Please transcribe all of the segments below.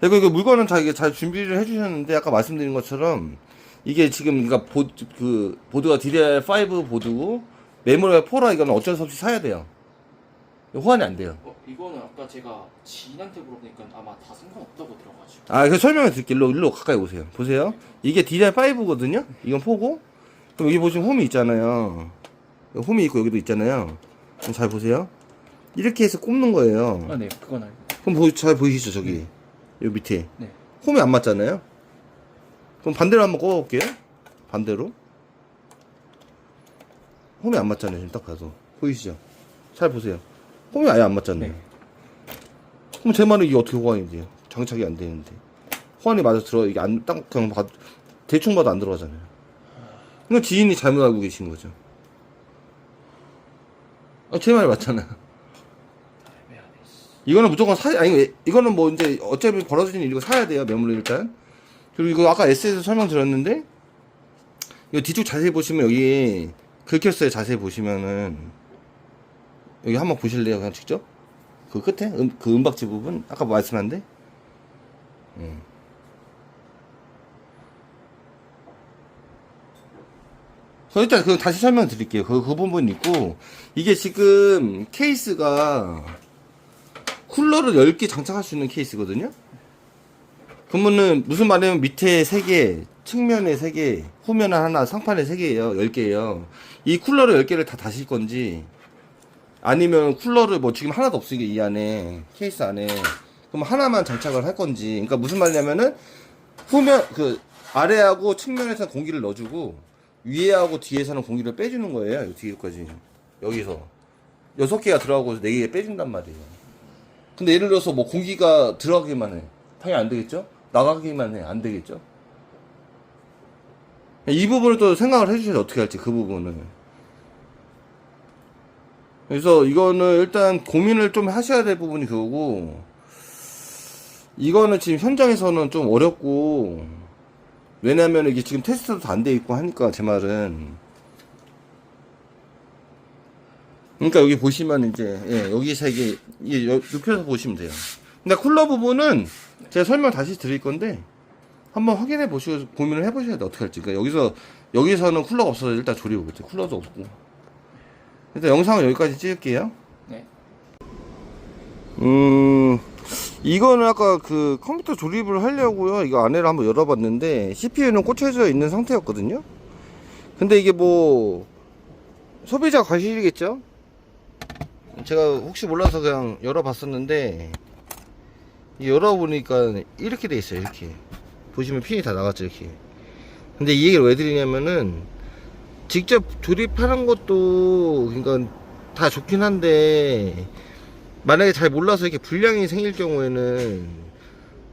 그리고 이거 물건은 다 이게 잘 준비를 해주셨는데 아까 말씀드린 것처럼 이게 지금 그러니까 보, 그 보드가 DDR5 보드고 메모리가 4라 이거는 어쩔 수 없이 사야 돼요. 호환이 안 돼요. 어, 이거는 아까 제가 지인한테 물어보니까 아마 다 상관없다고 들어가지고. 아, 그 설명을 드릴게요. 일로, 일로 가까이 오세요. 보세요. 이게 DDR5거든요? 이건 4고. 그럼 여기 보시면 홈이 있잖아요. 홈이 있고 여기도 있잖아요. 그럼 잘 보세요. 이렇게 해서 꼽는 거예요. 아, 네, 그건 알고. 그럼 보, 잘 보이시죠, 저기. 여 기 밑에. 네. 홈이 안 맞잖아요? 그럼 반대로 한번 꼽아볼게요. 반대로. 홈이 안 맞잖아요, 지금 딱 봐도. 보이시죠? 잘 보세요. 홈이 아예 안 맞잖아요. 네. 그럼 제 말은 이게 어떻게 호환이 돼요? 장착이 안 되는데. 호환이 맞아 들어, 이게 안, 딱 그냥 봐, 대충 봐도 안 들어가잖아요. 그러니까 지인이 잘못 알고 계신 거죠. 아, 제 말이 맞잖아요. 이거는 무조건 사, 아니, 이거는 뭐 이제 어차피 벌어지는 일이고 사야 돼요, 메모리 일단. 그리고 이거 아까 S에서 설명 드렸는데, 이거 뒤쪽 자세히 보시면 여기 긁혔어요, 자세히 보시면은. 여기 한번 보실래요, 그냥 직접? 그 끝에? 음, 그 은박지 부분? 아까 말씀한데? 음. 그럼 일단 그 다시 설명 드릴게요. 그, 그 부분 있고, 이게 지금 케이스가 쿨러를 10개 장착할 수 있는 케이스거든요? 그러면은 무슨 말이냐면 밑에 3개, 측면에 3개, 후면에 하나, 상판에 3개예요. 10개예요. 이 쿨러를 10개를 다 다실 건지 아니면 쿨러를 뭐 지금 하나도 없으니까 이 안에 케이스 안에 그럼 하나만 장착을 할 건지 그러니까 무슨 말이냐면은 후면 그 아래하고 측면에서 공기를 넣어주고 위에하고 뒤에서는 공기를 빼주는 거예요. 이 뒤에까지 여기서 여섯 개가 들어가고 네 개 빼준단 말이에요. 근데 예를 들어서 뭐 공기가 들어가기만 해. 당연히 안 되겠죠? 나가기만 해. 안 되겠죠? 이 부분을 또 생각을 해주셔야 어떻게 할지, 그 부분을. 그래서 이거는 일단 고민을 좀 하셔야 될 부분이 그거고, 이거는 지금 현장에서는 좀 어렵고, 왜냐면 이게 지금 테스트도 안 돼 있고 하니까, 제 말은. 그러니까 여기 보시면 이제 예, 여기 세 개, 이 눕혀서 보시면 돼요. 근데 쿨러 부분은 제가 설명 다시 드릴 건데 한번 확인해 보시고 고민을 해보셔야 돼 어떻게 할지. 그러니까 여기서 여기서는 쿨러가 없어서 일단 조립해보죠. 쿨러도 없고. 일단 영상은 여기까지 찍을게요. 네. 음, 이거는 아까 그 컴퓨터 조립을 하려고요. 이거 안에를 한번 열어봤는데 CPU는 꽂혀져 있는 상태였거든요. 근데 이게 뭐 소비자 과실이겠죠? 제가 혹시 몰라서 그냥 열어봤었는데 이 열어보니까 이렇게 돼 있어요. 이렇게 보시면 핀이 다 나갔죠. 이렇게. 근데 이 얘기를 왜 드리냐면은 직접 조립하는 것도 그러니까 다 좋긴 한데 만약에 잘 몰라서 이렇게 불량이 생길 경우에는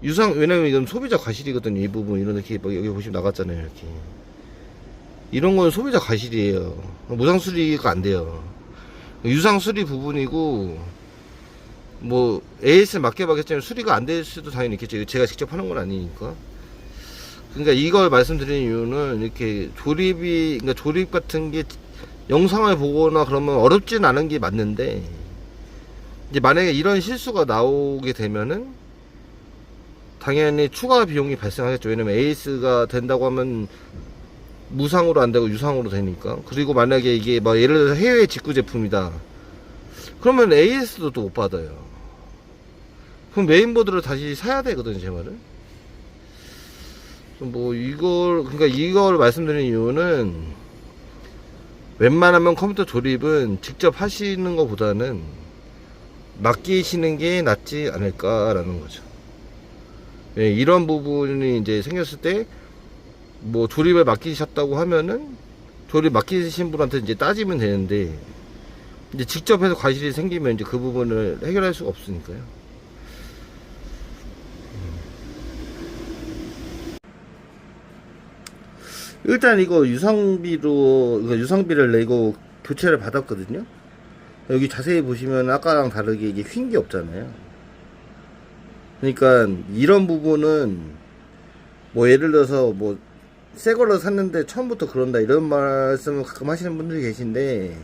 유상 왜냐면 이건 소비자 과실이거든요 이 부분 이런 이렇게 막 여기 보시면 나갔잖아요 이렇게 이런 건 소비자 과실이에요 무상 수리가 안 돼요 유상 수리 부분이고 뭐 AS 맡겨봤겠지만 수리가 안 될 수도 당연히 있겠죠 제가 직접 하는 건 아니니까 그러니까 이걸 말씀드리는 이유는 이렇게 조립이 그러니까 조립 같은 게 영상을 보거나 그러면 어렵진 않은 게 맞는데 이제 만약에 이런 실수가 나오게 되면은 당연히 추가 비용이 발생하겠죠. 왜냐면 에이스가 된다고 하면 무상으로 안 되고 유상으로 되니까. 그리고 만약에 이게 막 예를 들어서 해외 직구 제품이다. 그러면 AS도 또 못 받아요. 그럼 메인보드를 다시 사야 되거든요, 제 말은. 뭐 이걸 그러니까 이걸 말씀드리는 이유는 웬만하면 컴퓨터 조립은 직접 하시는 것보다는 맡기시는 게 낫지 않을까라는 거죠. 예, 이런 부분이 이제 생겼을 때 뭐 조립을 맡기셨다고 하면은 조립 맡기신 분한테 이제 따지면 되는데 이제 직접 해서 과실이 생기면 이제 그 부분을 해결할 수가 없으니까요. 일단 이거 유상비로 이거 유상비를 내고 교체를 받았거든요. 여기 자세히 보시면 아까랑 다르게 이게 휜 게 없잖아요. 그러니까 이런 부분은 뭐 예를 들어서 뭐 새 걸로 샀는데 처음부터 그런다 이런 말씀을 가끔 하시는 분들이 계신데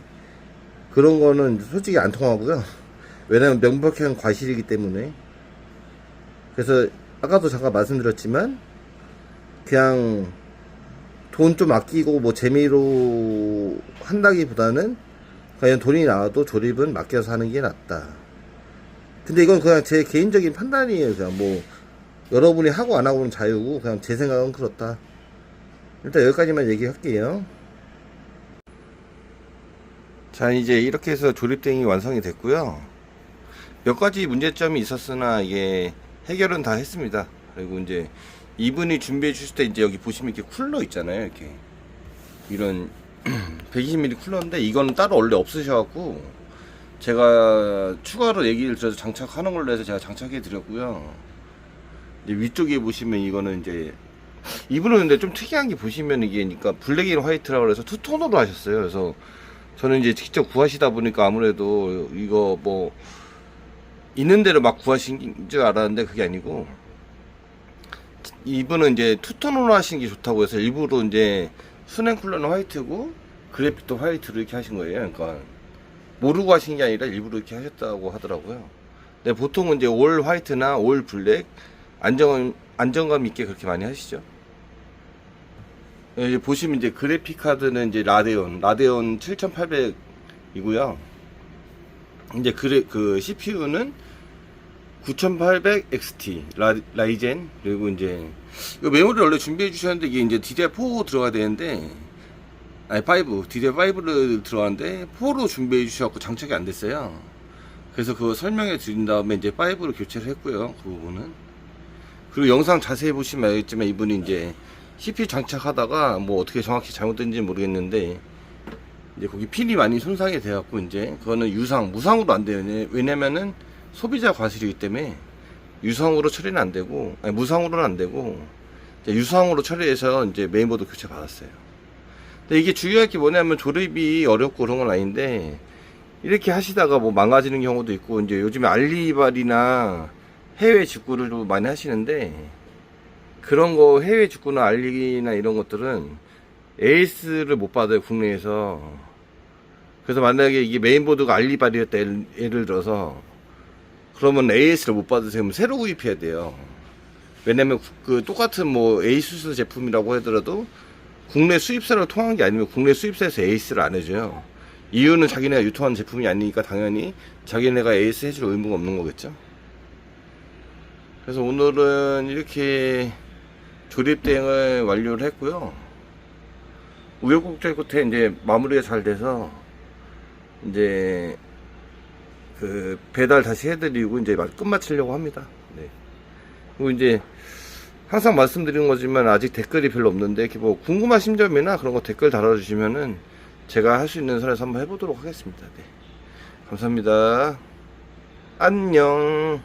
그런 거는 솔직히 안 통하고요. 왜냐면 명백한 과실이기 때문에 그래서 아까도 잠깐 말씀드렸지만 그냥 돈 좀 아끼고 뭐 재미로 한다기보다는 그냥 돈이 나와도 조립은 맡겨서 하는 게 낫다. 근데 이건 그냥 제 개인적인 판단이에요. 그냥 뭐 여러분이 하고 안 하고는 자유고 그냥 제 생각은 그렇다. 일단 여기까지만 얘기할게요. 자 이제 이렇게 해서 조립등이 완성이 됐고요. 몇 가지 문제점이 있었으나 이게 해결은 다 했습니다. 그리고 이제 이분이 준비해 주실 때 이제 여기 보시면 이렇게 쿨러 있잖아요. 이렇게 이런 120mm 쿨러인데 이거는 따로 원래 없으셔갖고 제가 추가로 얘기를 들어서 장착하는 걸로 해서 제가 장착해 드렸고요. 이제 위쪽에 보시면 이거는 이제 이분은 근데 좀 특이한 게 보시면 이게 그러니까 블랙 앤 화이트라고 해서 투톤으로 하셨어요. 그래서 저는 이제 직접 구하시다 보니까 아무래도 이거 뭐 있는 대로 막 구하신 줄 알았는데 그게 아니고 이분은 이제 투톤으로 하신 게 좋다고 해서 일부러 이제 수냉 쿨러는 화이트고 그래픽도 화이트로 이렇게 하신 거예요. 그러니까 모르고 하신 게 아니라 일부러 이렇게 하셨다고 하더라고요. 근데 보통은 이제 올 화이트나 올 블랙 안정 안정감 있게 그렇게 많이 하시죠. 예, 이제 보시면 이제 그래픽 카드는 이제 라데온 라데온 7800이고요. 이제 그래 그 CPU는 9800 XT 라, 라이젠 그리고 이제 이 메모리를 원래 준비해 주셨는데 이게 이제 DDR4 들어가야 되는데 아니 5 DDR5를 들어가는데 4로 준비해 주셔갖고 장착이 안 됐어요. 그래서 그거 설명해 드린 다음에 이제 5로 교체를 했고요. 그 부분은 그리고 영상 자세히 보시면 알겠지만 이분이 이제 CPU 장착하다가 뭐 어떻게 정확히 잘못된지 모르겠는데 이제 거기 핀이 많이 손상이 돼갖고 이제 그거는 유상 무상으로 안 돼요. 왜냐- 왜냐면은 소비자 과실이기 때문에 유상으로 처리는 안 되고 아니 무상으로는 안 되고 유상으로 처리해서 이제 메인보드 교체 받았어요. 근데 이게 중요한 게 뭐냐면 조립이 어렵고 그런 건 아닌데 이렇게 하시다가 뭐 망가지는 경우도 있고 이제 요즘에 알리발이나 해외 직구를 좀 많이 하시는데 그런 거 해외 직구나 알리나 이런 것들은 에이스를 못 받아요 국내에서. 그래서 만약에 이게 메인보드가 알리발이었다 예를, 예를 들어서. 그러면 AS를 못 받으세요. 새로 구입해야 돼요. 왜냐면 구- 그 똑같은 뭐 에이수스 제품이라고 하더라도 국내 수입사를 통한 게 아니면 국내 수입사에서 에이스를 안 해줘요. 이유는 자기네가 유통하는 제품이 아니니까 당연히 자기네가 에이스 해줄 의무가 없는 거겠죠. 그래서 오늘은 이렇게 조립 대행을 완료를 했고요. 우여곡절 끝에 이제 마무리가 잘 돼서 이제 그 배달 다시 해드리고 이제 마- 끝마치려고 합니다. 네. 그리고 이제 항상 말씀드리는 거지만 아직 댓글이 별로 없는데 뭐 궁금하신 점이나 그런 거 댓글 달아주시면은 제가 할 수 있는 선에서 한번 해보도록 하겠습니다. 네. 감사합니다. 안녕.